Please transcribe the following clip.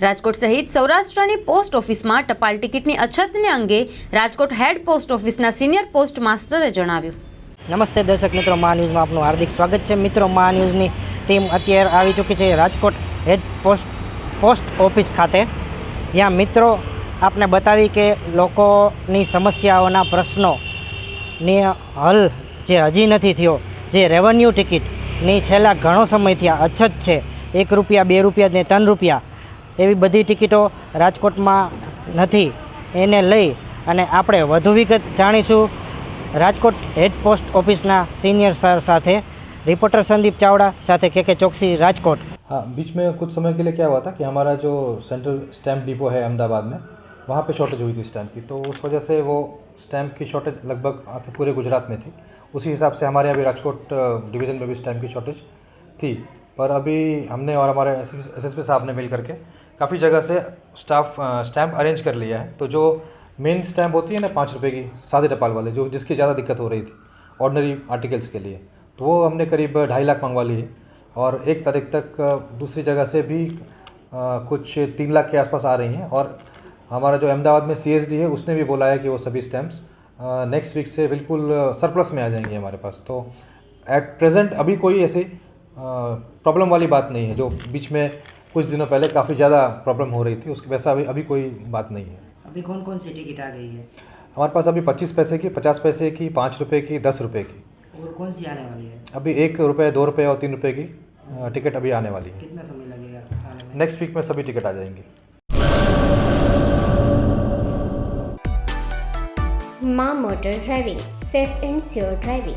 રાજકોટ સહિત સૌરાષ્ટ્રની પોસ્ટ ઓફિસમાં ટપાલ ટિકિટની અછતને અંગે રાજકોટ હેડ પોસ્ટ ઓફિસના સિનિયર પોસ્ટ માસ્ટરે જણાવ્યું. નમસ્તે દર્શક મિત્રો, મા ન્યૂઝમાં આપનું હાર્દિક સ્વાગત છે. મિત્રો, મા ન્યૂઝની ટીમ અત્યારે આવી ચૂકી છે Rajkot head post post office ખાતે. જ્યાં મિત્રો આપને બતાવી કે લોકોની સમસ્યાઓના પ્રશ્નોની હલ જે હજી નથી થયો, જે રેવન્યુ ટિકિટની છેલ્લા ઘણો સમયથી અછત છે. એક રૂપિયા, બે રૂપિયા ને ત્રણ રૂપિયા एवं बड़ी टिकीटों राजकोट में नहीं लई अने आप विगत जाशू Rajkot head post office senior sir साथ रिपोर्टर संदीप चावड़ा साथ के के चौकसी राजकोट हाँ बीच में कुछ समय के लिए क्या हुआ था कि हमारा जो सेंट्रल स्टैम्प डिपो है अहमदाबाद में वहाँ पे शॉर्टेज हुई थी स्टैम्प की तो उस वजह से वो स्टैम्प की शॉर्टेज लगभग आपके पूरे गुजरात में थी उसी हिसाब से हमारे अभी राजकोट डिवीज़न में भी स्टैम्प की शॉर्टेज थी पर अभी हमने और हमारे एस एस साहब ने मिल करके काफ़ी जगह से स्टाफ स्टैम्प अरेंज कर लिया है। तो जो मेन स्टैम्प होती है ना पाँच रुपये की सादे टपाल वाले जो जिसकी ज़्यादा दिक्कत हो रही थी ऑर्डनरी आर्टिकल्स के लिए तो वो हमने करीब ढाई लाख मंगवा ली है और एक तारीख तक दूसरी जगह से भी अ, कुछ तीन लाख के आसपास आ रही हैं। और हमारा जो अहमदाबाद में सी है उसने भी बोला है कि वो सभी स्टैम्प्स नेक्स्ट वीक से बिल्कुल सरप्लस में आ जाएँगे हमारे पास। तो एट प्रेजेंट अभी कोई ऐसी प्रॉब्लम वाली बात नहीं है जो बीच में कुछ दिनों पहले काफ़ी ज़्यादा प्रॉब्लम हो रही थी उसके वैसा अभी अभी कोई बात नहीं है। अभी कौन कौन सी टिकट आ गई है? हमारे पास अभी पच्चीस पैसे की पचास पैसे की पाँच रुपये की दस रुपये की। और कौन सी आने वाली है? अभी एक रुपये दो रुपये और तीन रुपये की टिकट अभी आने वाली है। कितना समय लगेगा नेक्स्ट वीक में सभी टिकट आ जाएँगी। माँ motor driving safe and sure driving